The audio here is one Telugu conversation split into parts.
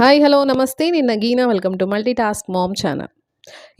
హాయ్ హలో నమస్తే. నిన్న Geena welcome to multi task mom channel.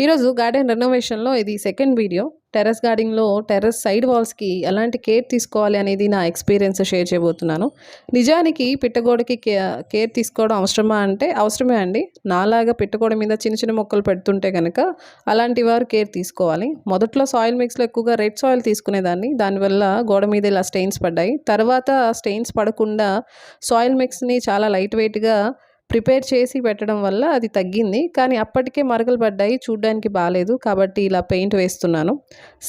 ఈరోజు గార్డెన్ రెనోవేషన్లో ఇది సెకండ్ వీడియో. టెర్రస్ గార్డెన్లో టెర్రస్ సైడ్ వాల్స్కి ఎలాంటి కేర్ తీసుకోవాలి అనేది నా ఎక్స్పీరియన్స్ షేర్ చేయబోతున్నాను. నిజానికి పిట్టగోడకి కే- కేర్ తీసుకోవడం అవసరమా అంటే అవసరమే అండి. నాలాగా పిట్టగోడ మీద చిన్న చిన్న మొక్కలు పెడుతుంటే కనుక అలాంటి వారు కేర్ తీసుకోవాలి. మొదట్లో సాయిల్ మిక్స్లో ఎక్కువగా రెడ్ సాయిల్ తీసుకునేదాన్ని. దానివల్ల గోడ మీద ఇలా స్టెయిన్స్ పడ్డాయి. తర్వాత స్టెయిన్స్ పడకుండా సాయిల్ మిక్స్ని చాలా లైట్ వెయిట్గా ప్రిపేర్ చేసి పెట్టడం వల్ల అది తగ్గింది. కానీ అప్పటికే మరకలు పడ్డాయి. చూడ్డానికి బాగాలేదు కాబట్టి ఇలా పెయింట్ వేస్తున్నాను.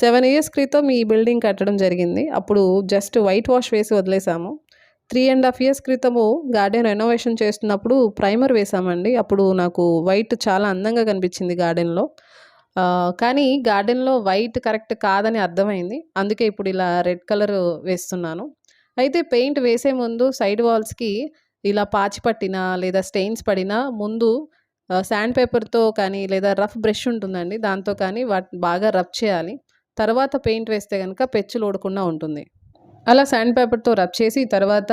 సెవెన్ ఇయర్స్ క్రితం ఈ బిల్డింగ్ కట్టడం జరిగింది. అప్పుడు జస్ట్ వైట్ వాష్ వేసి వదిలేసాము. త్రీ అండ్ హాఫ్ ఇయర్స్ క్రితము గార్డెన్ రెనోవేషన్ చేస్తున్నప్పుడు ప్రైమర్ వేసామండి. అప్పుడు నాకు వైట్ చాలా అందంగా కనిపించింది గార్డెన్లో. కానీ గార్డెన్లో వైట్ కరెక్ట్ కాదని అర్థమైంది. అందుకే ఇప్పుడు ఇలా రెడ్ కలర్ వేస్తున్నాను. అయితే పెయింట్ వేసే ముందు సైడ్ వాల్స్కి ఇలా పాచి పట్టినా లేదా స్టెయిన్స్ పడినా ముందు శాండ్ పేపర్తో కానీ లేదా రఫ్ బ్రష్ ఉంటుందండి. దాంతో కానీ వాటిని బాగా రబ్ చేయాలి. తర్వాత పెయింట్ వేస్తే కనుక పెచ్చులు ఓడకుండా ఉంటుంది. అలా శాండ్ పేపర్తో రబ్ చేసి తర్వాత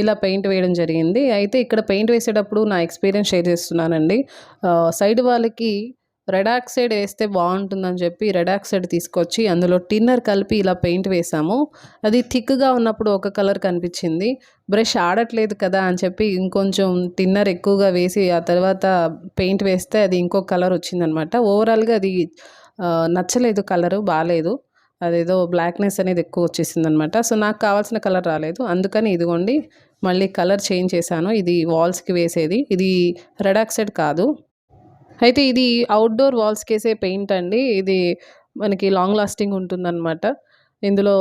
ఇలా పెయింట్ వేయడం జరిగింది. అయితే ఇక్కడ పెయింట్ వేసేటప్పుడు నా ఎక్స్పీరియన్స్ షేర్ చేస్తున్నానండి. సైడ్ వాళ్ళకి రెడ్ ఆక్సైడ్ వేస్తే బాగుంటుందని చెప్పి రెడాక్సైడ్ తీసుకొచ్చి అందులో టిన్నర్ కలిపి ఇలా పెయింట్ వేసాము. అది థిక్గా ఉన్నప్పుడు ఒక కలర్ కనిపించింది. బ్రష్ ఆడట్లేదు కదా అని చెప్పి ఇంకొంచెం టిన్నర్ ఎక్కువగా వేసి ఆ తర్వాత పెయింట్ వేస్తే అది ఇంకో కలర్ వచ్చిందనమాట. ఓవరాల్గా అది నచ్చలేదు కలరు బాగాలేదు అదేదో బ్లాక్నెస్ అనేది ఎక్కువ వచ్చేసింది అనమాట సో నాకు కావాల్సిన కలర్ రాలేదు. అందుకని ఇదిగోండి మళ్ళీ కలర్ చేంజ్ చేశాను. ఇది వాల్స్కి వేసేది. ఇది రెడ్ ఆక్సైడ్ కాదు. అయితే ఇది అవుట్డోర్ వాల్స్కి వేసే పెయింట్ అండి. ఇది మనకి లాంగ్ లాస్టింగ్ ఉంటుందన్నమాట. ఇందులో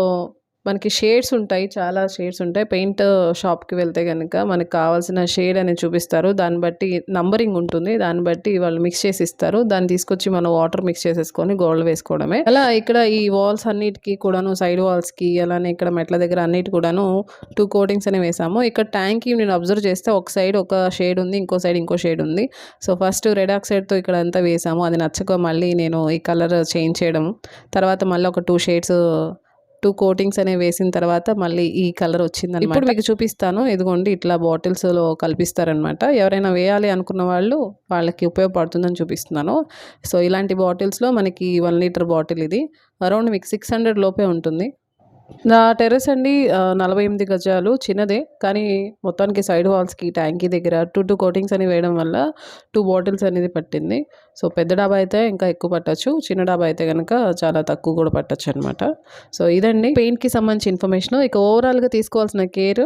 మనకి షేడ్స్ ఉంటాయి చాలా షేడ్స్ ఉంటాయి. పెయింట్ షాప్కి వెళ్తే కనుక మనకు కావాల్సిన షేడ్ అనేది చూపిస్తారు. దాన్ని బట్టి నంబరింగ్ ఉంటుంది. దాన్ని బట్టి వాళ్ళు మిక్స్ చేసి ఇస్తారు దాన్ని తీసుకొచ్చి మనం వాటర్ మిక్స్ చేసేసుకొని గోల్డ్ వేసుకోవడమే. అలా ఇక్కడ ఈ వాల్స్ అన్నిటికీ కూడాను సైడ్ వాల్స్కి అలానే ఇక్కడ మెట్ల దగ్గర అన్నిటి కూడాను టూ కోటింగ్స్ అనేవి వేసాము. ఇక్కడ ట్యాంక్ నేను అబ్జర్వ్ చేస్తే ఒక సైడ్ ఒక షేడ్ ఉంది ఇంకో సైడ్ ఇంకో షేడ్ ఉంది. సో ఫస్ట్ రెడ్ ఆక్సైడ్తో ఇక్కడ అంతా వేసాము. అది నచ్చక మళ్ళీ నేను ఈ కలర్ చేంజ్ చేయడం తర్వాత మళ్ళీ ఒక టూ షేడ్స్ టూ కోటింగ్స్ అనేవి వేసిన తర్వాత మళ్ళీ ఈ కలర్ వచ్చింది ఇప్పుడు మీకు చూపిస్తాను. ఇదిగోండి ఇట్లా బాటిల్స్లో కల్పిస్తారనమాట. ఎవరైనా వేయాలి అనుకున్న వాళ్ళు వాళ్ళకి ఉపయోగపడుతుందని చూపిస్తున్నాను. సో ఇలాంటి బాటిల్స్లో మనకి వన్ లీటర్ బాటిల్ ఇది. అరౌండ్ మీకు సిక్స్ హండ్రెడ్ లోపే ఉంటుంది. నా టెర్రస్ అండి నలభై ఎనిమిది గజాలు చిన్నదే కానీ మొత్తానికి సైడ్ వాల్స్కి ట్యాంకీ దగ్గర టూ టూ కోటింగ్స్ అని వేయడం వల్ల టూ బాటిల్స్ అనేది పట్టింది. సో పెద్ద డాబా అయితే ఇంకా ఎక్కువ పట్టచ్చు చిన్న డాబా అయితే కనుక చాలా తక్కువ కూడా పట్టచ్చు అనమాట సో ఇదండి పెయింట్కి సంబంధించి ఇన్ఫర్మేషన్. ఇక ఓవరాల్గా తీసుకోవాల్సిన కేర్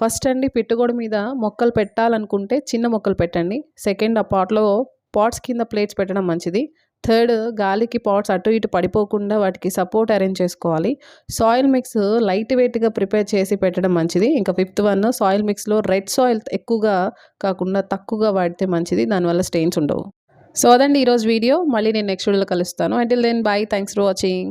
ఫస్ట్ అండి పెట్టుగోడ మీద మొక్కలు పెట్టాలనుకుంటే చిన్న మొక్కలు పెట్టండి. సెకండ్ ఆ పాట్లో పాట్స్ కింద ప్లేట్స్ పెట్టడం మంచిది. థర్డ్ గాలికి పాట్స్ అటు ఇటు పడిపోకుండా వాటికి సపోర్ట్ అరేంజ్ చేసుకోవాలి. సాయిల్ మిక్స్ లైట్ వెయిట్గా ప్రిపేర్ చేసి పెట్టడం మంచిది. ఇంకా ఫిఫ్త్ వన్ సాయిల్ మిక్స్లో రెడ్ సాయిల్ ఎక్కువగా కాకుండా తక్కువగా వాడితే మంచిది. దానివల్ల స్టెయిన్స్ ఉండవు. సో అదండి ఈరోజు వీడియో మళ్ళీ నేను నెక్స్ట్ వీడియోలో కలుస్తాను. Until then bye thanks for watching